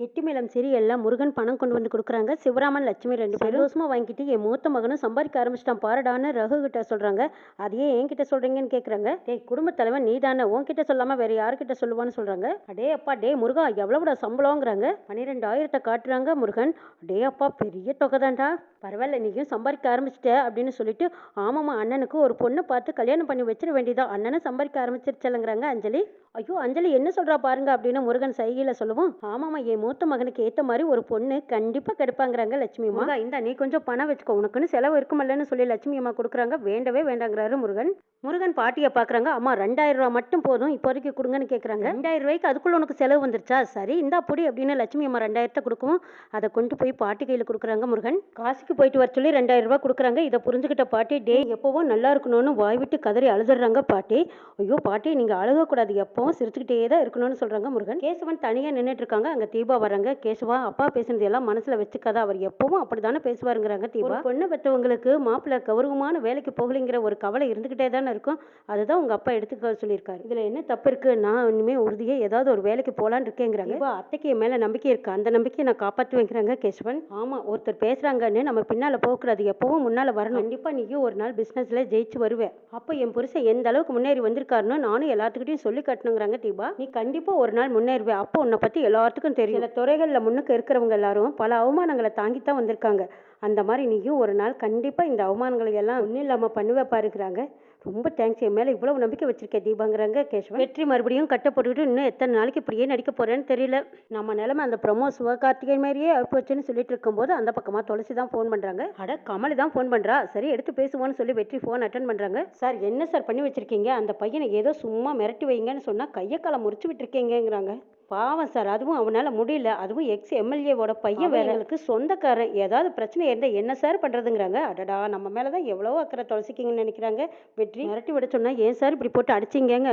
கெட்டி மேளம் சீரியல்ல முருகன் பணம் கொண்டு வந்து கொடுக்குறாங்க. சிவராமன் லட்சுமி ரெண்டு பேரும் சந்தோஷமா வாங்கிட்டு என் மூத்த மகனும் சம்பாதிக்க ஆரம்பிச்சிட்டான் பாருடான்னு ரகு கிட்ட சொல்றாங்க. அதையே என்கிட்ட சொல்றீங்கன்னு கேக்குறாங்க. டேய் குடும்ப தலைவன் நீ தானே உன்கிட்ட சொல்லாம வேற யாருக்கிட்ட சொல்லுவான்னு சொல்றாங்க. அடே அப்பா டே முருகா எவ்வளவுடா சம்பளங்கிறாங்க பன்னிரெண்டாயிரத்தை காட்டுறாங்க முருகன். டே அப்பா பெரிய தொகை தான்டா பரவாயில்ல நீயும் சம்பாதிக்க ஆரம்பிச்சிட்ட அப்படின்னு சொல்லிட்டு ஆமாம்மா அண்ணனுக்கு ஒரு பொண்ணை பார்த்து கல்யாணம் பண்ணி வச்சிட வேண்டியதா? அண்ணனை சம்பாதிக்க ஆரம்பிச்சிருச்சலங்கிறாங்க அஞ்சலி. ஐயோ அஞ்சலி என்ன சொல்றா பாருங்க அப்படின்னு முருகன் சைகையில சொல்லுவோம். ஆமாம்மா என் மூத்த மகனுக்கு ஏத்த மாதிரி ஒரு பொண்ணு கண்டிப்பா கிடைப்பாங்கிறாங்க லட்சுமி அம்மா. இந்த நீ கொஞ்சம் பணம் வச்சுக்கோ. உனக்குன்னு செலவு இருக்குமல்லன்னு சொல்லி லட்சுமி அம்மா கொடுக்குறாங்க. வேண்டவே வேண்டாங்கிறாரு முருகன். முருகன் பாட்டியை பார்க்குறாங்க அம்மா ரெண்டாயிரம் ரூபா மட்டும் போதும் இப்போதைக்கு கொடுங்கன்னு கேட்குறாங்க ரெண்டாயிரம் ரூபாய்க்கு அதுக்குள்ள உனக்கு செலவு வந்துருச்சா? சரி இந்தா பொடி அப்படின்னு லட்சுமி அம்மா ரெண்டாயிரத்தை கொடுக்கும் அதை கொண்டு போய் பாட்டி கையில் கொடுக்குறாங்க முருகன். காசுக்கு போயிட்டு வர சொல்லி ரெண்டாயிரம் ரூபாய் கொடுக்குறாங்க. இதை புரிஞ்சுக்கிட்ட பாட்டி டே எப்போவும் நல்லா இருக்கணும்னு வாய் விட்டு கதறி அழுதுறாங்க பாட்டி. ஐயோ பாட்டி நீங்கள் அழுகக்கூடாது. எப்பவும் சிரிச்சுக்கிட்டே தான் இருக்கணும்னு சொல்கிறாங்க முருகன். கேசவன் தனியாக நின்றுட்டு இருக்காங்க. அங்கே தீபா வராங்க. கேசவா அப்பா பேசுனது எல்லாம் மனசில் வச்சுக்காத. அவர் எப்பவும் அப்படி தானே பேசுவாருங்கிறாங்க தீபா. பொண்ணு பெற்றவங்களுக்கு மாப்பிள்ளை கௌரவமான வேலைக்கு போகலைங்கிற ஒரு கவலை இருந்துக்கிட்டே தானே இருக்கும். அதுதான் உங்கள் அப்பா எடுத்துக்க சொல்லியிருக்காரு. இதில் என்ன தப்பு இருக்கு? நான் இனிமேல் உறுதியாக ஏதாவது ஒரு வேலைக்கு போகலான்னு இருக்கேங்கிறாங்க. அத்தைக்கு மேலே நம்பிக்கை இருக்கு. அந்த நம்பிக்கையை நான் காப்பாற்றுவேங்கிறாங்க கேசவன். ஆமாம் ஒருத்தர் பேசுகிறாங்கன்னு நம்ம பின்னால் போகக்கூடாது. எப்பவும் முன்னால் வரணும். கண்டிப்பாக நீயும் ஒரு நாள் பிஸ்னஸில் ஜெயிச்சு வருவேன் அப்போ என் புருஷன் எந்த அளவுக்கு முன்னேறி வந்திருக்காருன்னு நானும் எல்லாத்துக்கிட்டையும் சொல்லி காட்டணுங்கிறாங்க தீபா. நீ கண்டிப்பாக ஒரு நாள் முன்னேறுவேன் அப்போ உன்னை பற்றி எல்லாத்துக்கும் தெரியும். துறைகளில் முன்னுக்கு இருக்கிறவங்க எல்லாரும் பல அவமானங்களை தாங்கி தான் வந்திருக்காங்க. அந்த மாதிரி நீயும் ஒரு நாள் கண்டிப்பாக இந்த அவமானங்களை எல்லாம் ஒன்றும் இல்லாமல் பண்ணுவ பாருக்கிறாங்க ரொம்ப தேங்க்ஸ் என் மேலே இவ்வளவு நம்பிக்கை வச்சிருக்கேன் தீபாங்கிறாங்க கேஷ்வன் வெற்றி மறுபடியும் கட்ட போட்டுக்கிட்டு இன்னும் எத்தனை நாளைக்கு இப்படியே நடிக்க போறேன்னு தெரியல. நம்ம நிலைமை அந்த ப்ரொமோ சிவகார்த்திகேயன் மாதிரியே போச்சுன்னு சொல்லிட்டு இருக்கும்போது அந்த பக்கமாக துளசி தான் ஃபோன் பண்ணுறாங்க அட கமலி தான் ஃபோன் பண்ணுறா சரி எடுத்து பேசுவோன்னு சொல்லி வெற்றி ஃபோன் அட்டன் பண்ணுறாங்க சார் என்ன சார் பண்ணி வச்சிருக்கீங்க? அந்த பையனை ஏதோ சும்மா மிரட்டி வைங்கன்னு சொன்னால் கையை காலை முறிச்சு விட்டுருக்கீங்கிறாங்க பாவம் சார். அதுவும் அவனால முடியல. அதுவும் எக்ஸ் எம்எல்ஏவோட பையன் வேறங்களுக்கு சொந்தக்காரன். ஏதாவது பிரச்சனை இருந்தால் என்ன சார் பண்ணுறதுங்கிறாங்க அடடா நம்ம மேலே தான் எவ்வளவோ அக்கறை தொலைச்சிக்கிங்கன்னு நினைக்கிறாங்க. வெற்றி. மிரட்டி விட சொன்னா ஏன் சார் இப்படி போட்டு அடிச்சிங்கங்க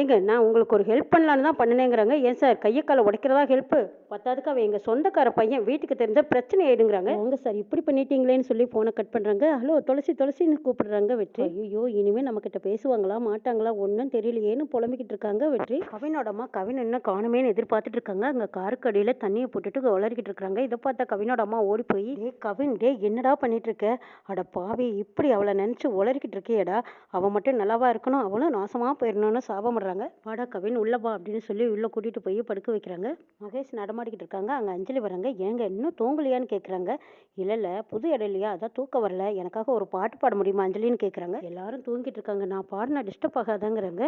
ஏங்க நான் உங்களுக்கு ஒரு ஹெல்ப் பண்ணலான்னு தான் பண்ணினேங்கிறாங்க. ஏன் சார் கையை காலை உடைக்கிறதா ஹெல்ப்பு பத்தாதுக்கு அவன் எங்கள் சொந்தக்கார பையன். வீட்டுக்கு தெரிஞ்ச பிரச்சனை ஆயிடுங்கிறாங்க. அவங்க சார் இப்படி பண்ணிட்டீங்களேன்னு சொல்லி ஃபோனை கட் பண்ணுறாங்க ஹலோ துளசி துளசின்னு கூப்பிடுறாங்க வெற்றி. ஐயோ இனிமேல் நம்மக்கிட்ட பேசுவாங்களா மாட்டாங்களா? ஒன்றும் தெரியலையேன்னு புலம்பிக்கிட்டு இருக்காங்க வெற்றி. கவினோட அம்மா கவின் இன்னும் காணுமேன்னு எதிர்பார்த்துட்டு இருக்காங்க அங்கே காருக்கு அடியில் தண்ணியை போட்டுட்டு உளறிக்கிட்டு இருக்காங்க இதை பார்த்தா கவினோட அம்மா ஓடி போய் டே கவின் டே என்னடா பண்ணிட்டு இருக்க அட பாவி இப்படி அவளை நினச்சி உளறிக்கிட்டு இருக்கியேடா அவள் மட்டும் நல்லாவா இருக்கணும்? அவளும் நாசமாக போயிடணும்னு சாபமிடுறாங்க வாடா கவின் உள்ளவா அப்படின்னு சொல்லி உள்ளே கூட்டிகிட்டு போய் படுக்க வைக்கிறாங்க. மகேஷ் நடமாடிக்கிட்டு இருக்காங்க அங்கே அஞ்சலி வராங்க. ஏங்க இன்னும் தூங்கலையான்னு கேட்குறாங்க இல்லை இல்லை புது இடையிலையா அதான் தூக்கம் வரல. எனக்காக ஒரு பாட்டு பாட முடியுமா அஞ்சலின்னு கேட்குறாங்க எல்லாரும் தூங்கிட்டு இருக்காங்க நான் பாடினா டிஸ்டர்ப் ஆகாதாங்கிறாங்க.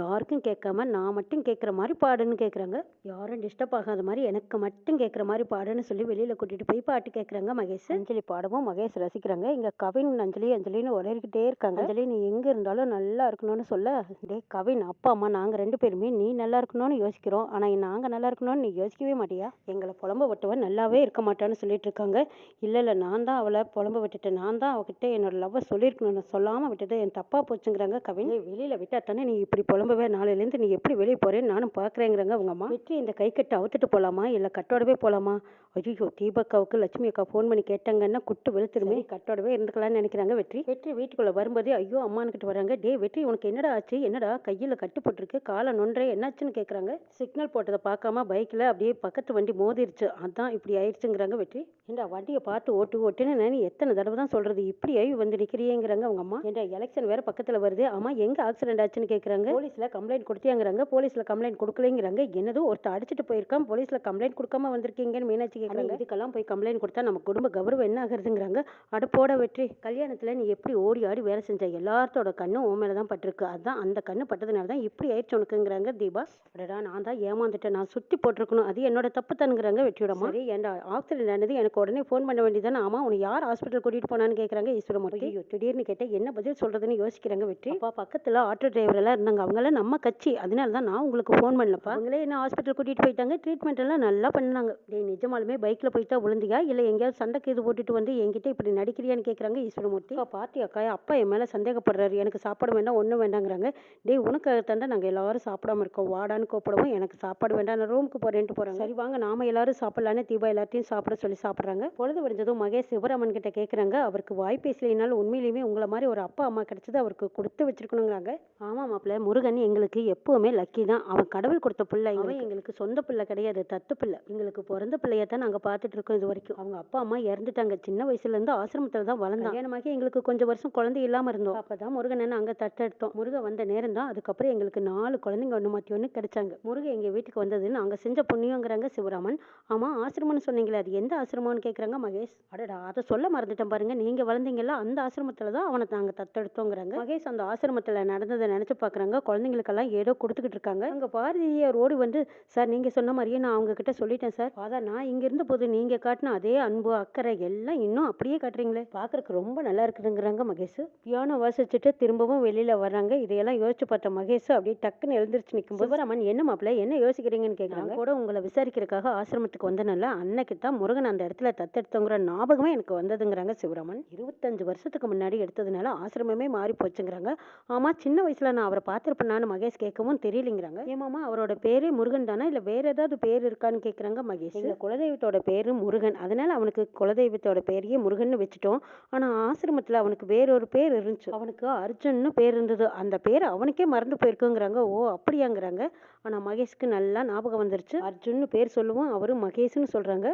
யாருக்கும் கேட்காம நான் மட்டும் கேட்குற மாதிரி பாடுன்னு கேட்குறாங்க யாரும் டிஸ்டர்ப் ஆகாத மாதிரி எனக்கு மட்டும் கேட்குற மாதிரி பாடுன்னு சொல்லி வெளியில் கூட்டிகிட்டு போய் பாட்டு கேட்குறாங்க மகேஷ். அஞ்சலி பாடவும் மகேஷ் ரசிக்கிறாங்க. இங்கே கவின் அஞ்சலி அஞ்சலின்னு உளறிக்கிட்டே இருக்காங்க. அஞ்சலி நீ எங்கே இருந்தாலும் நல்லா இருக்கணும்னு சொல்ல. டே கவின் அப்பா அம்மா நாங்கள் ரெண்டு பேருமே நீ நல்லா இருக்கணும்னு யோசிக்கிறோம். ஆனால் நாங்கள் நல்லா இருக்கணும்னு நீ யோசிக்கவே மாட்டியா? எங்களை புலம்ப விட்டவன் நல்லாவே இருக்க மாட்டான்னு சொல்லிட்டு இருக்காங்க. இல்லை இல்லை நான் தான் அவளை புலம்ப விட்டுட்டேன். நான் தான் அவகிட்ட என்னோட லவ்வை சொல்லியிருக்கணும் நான் சொல்லாமல் விட்டுட்டு என் தப்பாக போச்சுங்கிறாங்க கவின். வெளியில விட்டா தானே நீ இப்படி புலம்பவே? நாளையிலேருந்து நீ எப்படி வெளியே போறேன்னு நானும் பார்க்குறேங்கிறாங்க அவங்க அம்மா வெற்றி இந்த கை கட்டை அவுத்துட்டு போகலாமா இல்லை கட்டோடவே போகலாமா ஐயோ தீபக்காவுக்கு லட்சுமி அக்கா ஃபோன் பண்ணி கேட்டாங்கன்னா குட்டு வெளுத்துருமே. கட்டோடவே இருந்துக்கலாம்னு நினைக்கிறாங்க வெற்றி. வெற்றி வீட்டுக்குள்ளே வரும்போதே ஐயோ அம்மானுக்கிட்ட வராங்க. டே வெற்றி உனக்கு என்னடா ஆச்சு? என்னடா? கையில் கட்டு போட்டிருக்கு. காலை நொன்றே என்னாச்சுன்னு கேட்குறாங்க சிக்னல் போட்டதை பார்க்காம பைக்கில் அப்படியே பக்கத்து வண்டி மோதிருச்சு. அதான் இப்படி ஆயிடுச்சுங்கிறாங்க வெற்றி. ஏண்டா வண்டியை பார்த்து ஓட்டு ஓட்டுன்னு நான் எத்தனை தடவை தான் சொல்கிறது இப்படி ஆகி வந்து நிற்கிறியேங்கிறாங்க அவங்க அம்மா. ஏண்டா எலெக்ஷன் வேற பக்கத்தில் வருது. அம்மா எங்கே ஆக்சிடென்ட் ஆச்சுன்னு கேட்குறாங்க போலீஸில் கம்ப்ளைண்ட் கொடுத்தியாங்கிறாங்க. போலீஸில் கம்ப்ளைண்ட் கொடுக்கலைங்கிறாங்க. என்னதோ ஒருத்தர் அடிச்சிட்டு போயிருக்கான் போலீஸில் கம்ப்ளைண்ட் கொடுக்காம வந்திருக்கீங்கன்னு மீனாட்சி கேட்குறாங்க இதுக்கெல்லாம் போய் கம்ப்ளைண்ட் கொடுத்தா நம்ம குடும்ப கௌரவம் என்ன ஆகுறதுங்கிறாங்க? அட போட வெற்றி. கல்யாணத்தில் நீ எப்படி ஓடி ஆடி வேலை செஞ்ச? எல்லாத்தோட கண்ணும் உன் மேலே தான் பட்டிருக்கு. அதான் அந்த கண்ணு பட்டதுனால தான் இப்படி ஆயிடுச்சு உனக்குங்கிறாங்க தீபா. அடடா நான் தான் ஏமாந்துட்டேன். நான் சுற்றி போட்டிருக்கணும். அது என்னோட தப்பு தானுங்கிறாங்க வெற்றியோடமா சரி ஏன்டா ஆக்சிடென்ட் ஆனது எனக்கு உடனே ஃபோன் பண்ண வேண்டியதானே ஆமா உன்னை யார் ஹாஸ்பிட்டல் கூட்டிட்டு போனான்னு கேட்குறாங்க ஈஸ்வரமூர்த்தி. திடீர்னு கேட்டால் என்ன பதில் சொல்றதுன்னு யோசிக்கிறாங்க வெற்றி. அப்பா பக்கத்தில் ஆட்டோ டிரைவர் எல்லாம் இருந்தாங்க. அவங்களாம் நம்ம கட்சி. அதனால தான் நான் உங்களுக்கு ஃபோன் பண்ணலப்பா. அவங்களே என்ன ஹாஸ்பிட்டல் கூட்டிகிட்டு போயிட்டாங்க. ட்ரீட்மெண்ட் எல்லாம் நல்லா பண்ணாங்க. டேய் நிஜமாலுமே பைக்கில் போயிட்டா விழுந்தியா இல்லை எங்கேயாவது சண்டைக்கு இது போட்டுட்டு வந்து என்கிட்ட இப்படி நடிக்கிறியான்னு கேட்குறாங்க ஈஸ்வரமூர்த்தி. அப்பா பாத்தியாக்கா அப்பா என் மேலே சந்தேகப்படுறாரு. எனக்கு சாப்பாடு வேண்டாம் ஒன்றும் வேண்டாங்கிறாங்க. டேய் உனக்கு தாண்டா நாங்கள் எல்லாரும் சாப்பிடாம இருக்கோம். வாடான்னு கூப்பிடவும் எனக்கு சாப்பாடு வேண்டாம். நான் ரூமுக்கு போகிறேன்ட்டு போகிறாங்க சரி வாங்க நாம எல்லாரும் சாப்பிட்லான்னு தீபா எல்லாத்தையும் சாப்பிட சொல்லி சாப்பிட்றாங்க. பொழுது விடிஞ்சதும் மகேஷ் சிவராமன் கிட்ட கேட்குறாங்க அவருக்கு வாய் பேசலைனாலும் உண்மையிலேயுமே உங்களை மாதிரி ஒரு அப்பா அம்மா கிடைச்சது அவருக்கு கொடுத்து வச்சிருக்கணுங்கிறாங்க. ஆமா மாப்பிள்ள முருகன் எங்களுக்கு எப்பவுமே லக்கி தான். அவன் கடவுள் கொடுத்த பிள்ளை. அவன் எங்களுக்கு சொந்த பிள்ளை கிடையாது. தத்து பிள்ளை. எங்களுக்கு பிறந்த பிள்ளைய தான் நாங்க பார்த்துட்டு இருக்கோம் இது வரைக்கும். அவங்க அப்பா அம்மா இறந்துட்டாங்க. சின்ன வயசுல இருந்து ஆசிரமத்துல தான் வளர்ந்தான் கல்யாணமாகி எங்களுக்கு கொஞ்சம் வருஷம் குழந்தை இல்லாம இருந்தோம். அப்பதான் முருகனை நாங்க தத்தெடுத்தோம். முருகன் வந்த நேரம் தான். அதுக்கப்புறம் எங்களுக்கு நாலு குழந்தைங்க ஒண்ணு மாத்தி ஒண்ணு கிடைச்சாங்க. முருகன் எங்க வீட்டுக்கு வந்தது நாங்க செஞ்ச புண்ணியங்கிறாங்க சிவராமன். ஆமா ஆசிரமம்னு சொன்னீங்களே அது எந்த ஆசிரமம்னு கேக்குறாங்க மகேஷ்? அடடா அதை சொல்ல மறந்துட்டேன் பாருங்க. நீங்க வளர்ந்தீங்கல்ல அந்த ஆசிரமத்துல தான் அவனை நாங்க தத்தெடுத்தோங்கிறாங்க. மகேஷ் அந்த ஆசிரமத்துல நடந்ததை நினைச்சு பாக்குறாங்க. குழந்தைங்களுக்கெல்லாம் ஏதோ கொடுத்துக்கிட்டு இருக்காங்க. அங்க பாரதியார் ஓடி வந்து சார் நீங்க சொன்ன மாதிரியே நான் அவங்க கிட்ட சொல்லிட்டேன் சார். ஃபாதர் நான் இங்க இருந்த போது நீங்க காட்டின அதே அன்பு அக்கறை எல்லாம் இன்னும் அப்படியே காட்டுறீங்களே. பாக்குறதுக்கு ரொம்ப நல்லா இருக்குதுங்கிறாங்க மகேஷ். பியானோ வாசிச்சுட்டு திரும்பவும் வெளியில வர்றாங்க. இதையெல்லாம் யோசிச்சு பார்த்த மகேஷ் அப்படியே டக்குன்னு எழுந்திருச்சு நிற்கும் சிவராமன் என்ன மாப்பிள்ள என்ன யோசிக்கிறீங்கன்னு கேட்குறாங்க கூட உங்களை விசாரிக்கிறதுக்காக ஆசிரமத்துக்கு வந்தனால அன்னைக்கு தான் முருகன் அந்த இடத்துல தத்தெடுத்தோங்கிற ஞாபகமே எனக்கு வந்ததுங்கிறாங்க சிவராமன். இருபத்தஞ்சு வருஷத்துக்கு முன்னாடி எடுத்ததுனால ஆசிரமமே மாறி போச்சுங்கிறாங்க. ஆமா சின்ன வயசுல நான் அவரை பார்த்திருப்பேனான்னு மகேஷ் கேட்கவும் தெரியலைங்கிறாங்க. ஏமாமா அவரோட பேரே முருகன் தானா? இல்லை வேற ஏதாவது பேர் இருக்கான்னு கேட்குறாங்க மகேஷ்? எங்கள் குலதெய்வத்தோட பேர் முருகன். அதனால அவனுக்கு குலதெய்வத்தோட பேரையே முருகன்னு வச்சுட்டோம். ஆனால் ஆசிரமத்தில் அவனுக்கு வேறொரு பேர் இருந்துச்சு. அவனுக்கு அர்ஜுன்னு பேர் இருந்தது. அந்த பேர் அவனுக்கே மறந்து போயிருக்குங்கிறாங்க. ஓ அப்படியாங்கிறாங்க. ஆனால் மகேஷ்க்கு நல்லா ஞாபகம் வந்துருச்சு. அர்ஜுன்னு பேர் சொல்லுவோம் அவரும் மகேஷ்னு சொல்கிறாங்க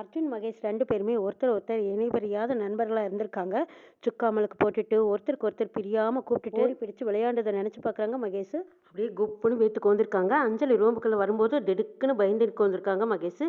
அர்ஜுன் மகேஷ் ரெண்டு பேருமே ஒருத்தர் ஒருத்தர் இணைபறியாத நண்பர்களாக இருந்திருக்காங்க. சுக்காமலுக்கு போட்டுட்டு ஒருத்தருக்கு ஒருத்தர் பிரியாமல் கூப்பிட்டுட்டு ஓடி பிடிச்சு விளையாண்டதை நினச்சி பார்க்குறாங்க மகேஷ். அப்படியே குப்புன்னு வேத்துக்கு வந்திருக்காங்க. அஞ்சலி ரூமுக்குள்ள வரும்போது திடுக்குன்னு பயந்துட்டு வந்திருக்காங்க மகேஷ்.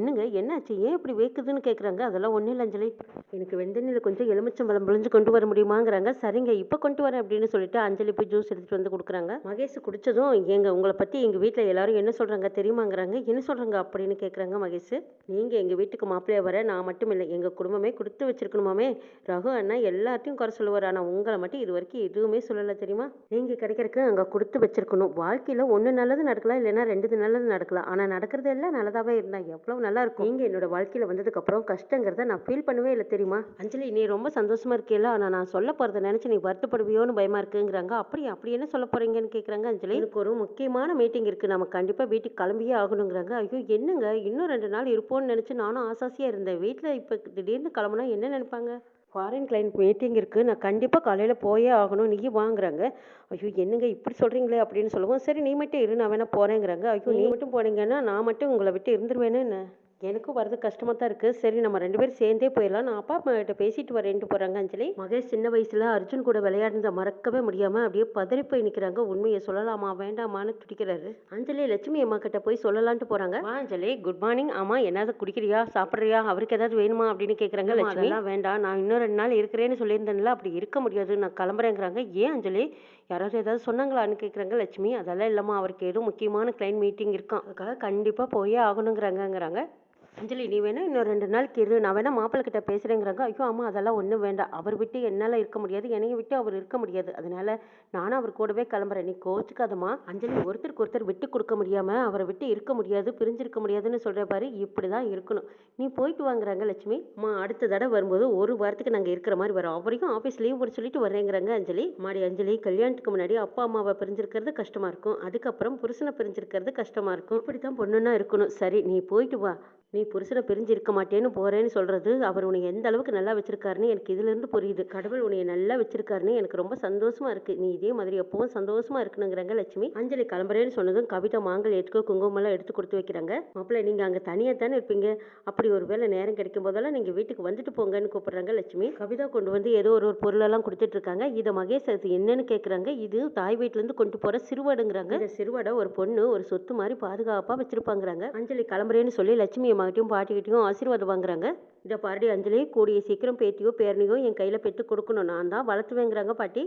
என்னங்க என்னாச்சு? ஏன் இப்படி வேக்குதுன்னு கேட்குறாங்க அதெல்லாம் ஒன்றும் இல்லை அஞ்சலி. எனக்கு வெந்தண்ணில் கொஞ்சம் எலுமிச்சம்பழம் புழிஞ்சு கொண்டு வர முடியுமாங்கிறாங்க. சரிங்க இப்போ கொண்டு வரேன் அப்படின்னு சொல்லிட்டு அஞ்சலி போய் ஜூஸ் எடுத்துகிட்டு வந்து கொடுக்குறாங்க. மகேஷ் குடிச்சதும் எங்கள் உங்களை பற்றி எங்கள் வீட்டில் எல்லாரும் என்ன சொல்கிறாங்க தெரியுமாங்கிறாங்க. என்ன சொல்கிறாங்க அப்படின்னு கேட்குறாங்க மகேஷ். நீங்கள் எங்கள் வீட்டுக்கு மாப்பிள்ளையை வர நான் மட்டும் இல்லை. எங்கள் குடும்பமே கொடுத்து வச்சிருக்கணுமாமே. ரகு அண்ணா எல்லாத்தையும் குறை சொல்லுவார். ஆனால் உங்களை மட்டும் இது வரைக்கும் எதுவுமே சொல்லலை தெரியுமா? நீங்கள் கிடைக்கிறதுக்கு அங்கே கொடுத்து வச்சிருக்கணும். வாழ்க்கையில் ஒன்று நல்லது நடக்கலாம் இல்லைன்னா ரெண்டு நல்லது நடக்கலாம். ஆனால் நடக்கிறது எல்லாம் நல்லதாகவே இருந்தால் எவ்வளோ நல்லா இருக்கும். நீங்கள் என்னோட வாழ்க்கையில் வந்ததுக்கப்புறம் கஷ்டங்கிறத நான் ஃபீல் பண்ணவே இல்லை தெரியுமா? அஞ்சலி நீ ரொம்ப சந்தோஷமாக இருக்கேல ஆனால் நான் சொல்ல போகிறத நினச்சி நீ வருத்தப்படுவியோன்னு பயமாக இருக்குங்கிறாங்க. அப்படி அப்படி என்ன சொல்ல போகிறீங்கன்னு கேட்குறாங்க அஞ்சலி. எனக்கு ஒரு முக்கியமான மீட்டிங் இருக்குது நம்ம கண்டிப்பாக வீட்டுக்கு கிளம்பியே ஆகணுங்கிறாங்க. ஐயோ என்னங்க? இன்னும் ரெண்டு நாள் இருப்போம்னு நினச்சி நானும் ஆசாசியாக இருந்தேன் வீட்டில் இப்போ திடீர்னு கிளம்புனா என்ன நினைப்பாங்க? ஃபாரின் கிளைண்ட் மீட்டிங் இருக்குது நான் கண்டிப்பாக காலையில் போயே ஆகணும். நீ வாங்குறாங்க. ஐயோ என்னங்க இப்படி சொல்கிறீங்களே அப்படின்னு சொல்லவும். சரி நீ மட்டும் இரு. நான் வேணா போகிறேங்கிறாங்க ஐயோ நீ மட்டும் போனீங்கன்னா நான் மட்டும் உங்களை விட்டு இருந்துருவேன்னு என்ன? எனக்கும் வரது கஷ்டமாக தான் இருக்குது சரி நம்ம ரெண்டு பேரும் சேர்ந்தே போயிடலாம். நான் அப்பா அம்மா கிட்ட பேசிட்டு வரேன்ட்டு போகிறாங்க அஞ்சலி. மகேஷ் சின்ன வயசில் அர்ஜுன் கூட விளையாடுறத மறக்கவே முடியாமல் அப்படியே பதறி போய் நிற்கிறாங்க உண்மையை சொல்லலாமா வேண்டாமான்னு துடிக்கிறாரு. அஞ்சலி லட்சுமி அம்மா கிட்ட போய் சொல்லலான்ட்டு போகிறாங்க வா அஞ்சலி. குட் மார்னிங் ஆமா என்னது குடிக்கிறியா? சாப்பிட்றியா? அவருக்கு ஏதாவது வேணுமா அப்படின்னு கேட்குறாங்க லட்சுமி. வேண்டாம். நான் இன்னும் ரெண்டு நாள் இருக்கிறேன்னு சொல்லியிருந்தேன்ல அப்படி இருக்க முடியாது. நான் கிளம்புறேங்கிறாங்க. ஏன் அஞ்சலி? யாராவது ஏதாவது சொன்னாங்களான்னு கேட்குறாங்க லட்சுமி. அதெல்லாம் இல்லாமல் அவருக்கு ஏதோ முக்கியமான கிளைண்ட் மீட்டிங் இருக்கான் அதுக்காக கண்டிப்பாக போயே ஆகணுங்கிறாங்கங்கிறாங்க. அஞ்சலி நீ வேணா இன்னும் ரெண்டு நாளைக்கு இரு. நான் வேணா மாப்பிள்ளை பேசுகிறேங்கிறாங்க ஐயோ அம்மா அதெல்லாம் ஒன்றும் வேண்டாம். அவர் விட்டு என்னால் இருக்க முடியாது. என்னைய விட்டு அவர் இருக்க முடியாது. அதனால நானும் அவர் கூடவே கிளம்புறேன். நீ கோச்சுக்காதம்மா. அஞ்சலி ஒருத்தருக்கு ஒருத்தர் விட்டு கொடுக்க முடியாமல் அவரை விட்டு இருக்க முடியாது பிரிஞ்சிருக்க முடியாதுன்னு சொல்கிற பாரு இப்படி தான் இருக்கணும். நீ போயிட்டு வாங்குறாங்க லட்சுமி. அம்மா அடுத்த தடவை வரும்போது ஒரு வாரத்துக்கு நாங்கள் இருக்கிற மாதிரி வரோம். அவரையும் ஆஃபீஸ் லீவ் போட சொல்லிட்டு வரேங்கிறாங்க அஞ்சலி. மாடி அஞ்சலி கல்யாணத்துக்கு முன்னாடி அப்பா அம்மாவை பிரிஞ்சிருக்கிறது கஷ்டமாக இருக்கும். அதுக்கப்புறம் புருஷனை பிரிஞ்சிருக்கிறது கஷ்டமாக இருக்கும். இப்படி தான் பொண்ணுன்னா இருக்கணும். சரி நீ போயிட்டு வா. நீ புருஷனை பிரிஞ்சு இருக்க மாட்டேன்னு போறேன்னு சொல்றது அவர் உன்னை எந்த அளவுக்கு நல்லா வச்சிருக்காருன்னு எனக்கு இதுல இருந்து புரியுது. கடவுள் உன்னை நல்லா வச்சிருக்காருன்னு எனக்கு ரொம்ப சந்தோஷமா இருக்கு. நீ இதே மாதிரி எப்பவும் சந்தோஷமா இருக்கணுங்கிறாங்க லட்சுமி. அஞ்சலி கிளம்புறேன்னு சொன்னதும் கவிதா மாங்கல் எடுத்துக்கோ குங்குமம் எல்லாம் எடுத்து கொடுத்து வைக்கிறாங்க. மாப்பிள்ளை நீங்க அங்க தனியா தானே இருப்பீங்க? அப்படி ஒரு வேளை நேரம் கிடைக்கும் போதெல்லாம் நீங்க வீட்டுக்கு வந்துட்டு போங்கன்னு கூப்பிடுறாங்க லட்சுமி. கவிதா கொண்டு வந்து ஏதோ ஒரு ஒரு பொருளெல்லாம் கொடுத்துட்டு இருக்காங்க. இதை மகேஷ் அது என்னன்னு கேக்குறாங்க. இது தாய் வீட்டுல இருந்து கொண்டு போற சிறுவடுங்கிறாங்க. இந்த சிறுவடை ஒரு பொண்ணு ஒரு சொத்து மாதிரி பாதுகாப்பா வச்சிருப்பாங்கிறாங்க. அஞ்சலி கிளம்புறேன்னு சொல்லி லட்சுமி அம்மாகிட்டையும் பாட்டிக்கிட்டையும் ஆசீர்வாதம் வாங்குறாங்க. இதை பாரடி அஞ்சலி கூடிய சீக்கிரம் பேத்தியோ பேரனையோ என் கையில் பெற்று கொடுக்கணும். நான் தான் வளர்த்துவேங்கிறாங்க பாட்டி.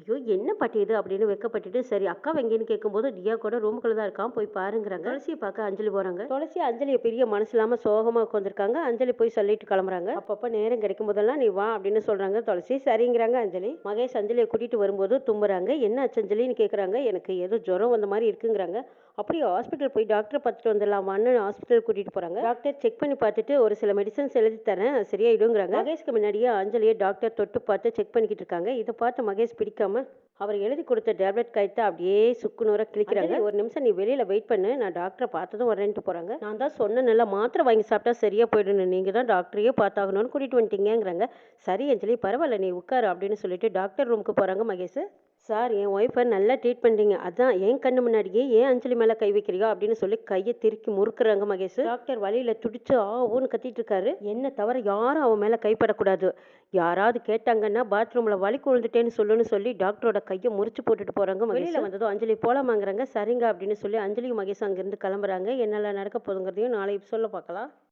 ஐயோ என்ன பாட்டி இது அப்படின்னு வெக்கப்பட்டுட்டு சரி அக்கா வங்கின்னு கேட்கும்போது தியா கூட ரூமுக்குள்ள தான் இருக்கான் போய் பாருங்கிறாங்க. துளசியை பார்க்க அஞ்சலி போகிறாங்க துளசி அஞ்சலியை பெரிய மனசு இல்லாமல் சோகமாக உட்காந்துருக்காங்க அஞ்சலி போய் சொல்லிட்டு கிளம்புறாங்க. அப்பப்போ நேரம் கிடைக்கும் போதெல்லாம் நீ வா அப்படின்னு சொல்கிறாங்க துளசி. சரிங்கிறாங்க அஞ்சலி. மகேஷ் அஞ்சலியை கூட்டிகிட்டு வரும்போது தும்புறாங்க. என்ன அச்சஞ்சலின்னு கேட்குறாங்க எனக்கு ஏதோ ஜுரம் வந்த மாதிரி இருக்குங்கிறாங்க. அப்படியே ஹாஸ்பிட்டல் போய் டாக்டரை பார்த்துட்டு வந்துடலாமான்னு ஹாஸ்பிட்டல் கூட்டிகிட்டு போகிறாங்க டாக்டர் செக் பண்ணி பார்த்துட்டு ஒரு சில மெடிசன்ஸ் எழுதி தரேன் சரியாயிடுங்கிறாங்க. மகேஷ்க்கு முன்னாடியே அஞ்சலியை டாக்டர் தொட்டு பார்த்து செக் பண்ணிக்கிட்டு இருக்காங்க. இதை பார்த்து மகேஷ் பிடிக்காம அவர் எழுதி கொடுத்த டேப்லெட் கைத்தை அப்படியே சுக்குநூறாக கிழிக்கிறாங்க. ஒரு நிமிஷம் நீ வெளியில் வெயிட் பண்ணு. நான் டாக்டரை பார்த்ததும் வரேன்ட்டு போகிறாங்க நான் தான் சொன்ன நல்லா மாத்திரை வாங்கி சாப்பிட்டா சரியாக போயிடணும் நீங்கள் தான் டாக்டரையே பார்த்தாகணும்னு கூட்டிகிட்டு வந்துட்டீங்கிறாங்க சரி அஞ்சலி பரவாயில்ல நீ உட்காரு அப்படின்னு சொல்லிட்டு டாக்டர் ரூமுக்கு போகிறாங்க மகேஷ். சார் என் ஒய்ஃபை நல்லா ட்ரீட் பண்ணுறீங்க அதான் என் கண்ணு முன்னாடியே ஏன் அஞ்சலி மேலே கை வைக்கிறியா? அப்படின்னு சொல்லி கையை திருக்கி முறுக்குறாங்க மகேஷ். டாக்டர் வழியில் துடிச்சு ஆவோன்னு கத்திட்டு இருக்காரு. என்ன தவிர யாரும் அவன் மேலே கைப்படக்கூடாது. யாராவது கேட்டாங்கன்னா பாத்ரூமில் வலி விழுந்துட்டேன்னு சொல்லுன்னு சொல்லி டாக்டரோட கையை முறிச்சு போட்டுட்டு போகிறாங்க வெளியில் வந்ததும் அஞ்சலி போலாமாங்கிறாங்க. சரிங்க அப்படின்னு சொல்லி அஞ்சலி மகேஷ் அங்கேருந்து கிளம்புறாங்க. என்னெல்லாம் நடக்க போதுங்கிறதையும் நாளை சொல்ல பார்க்கலாம்.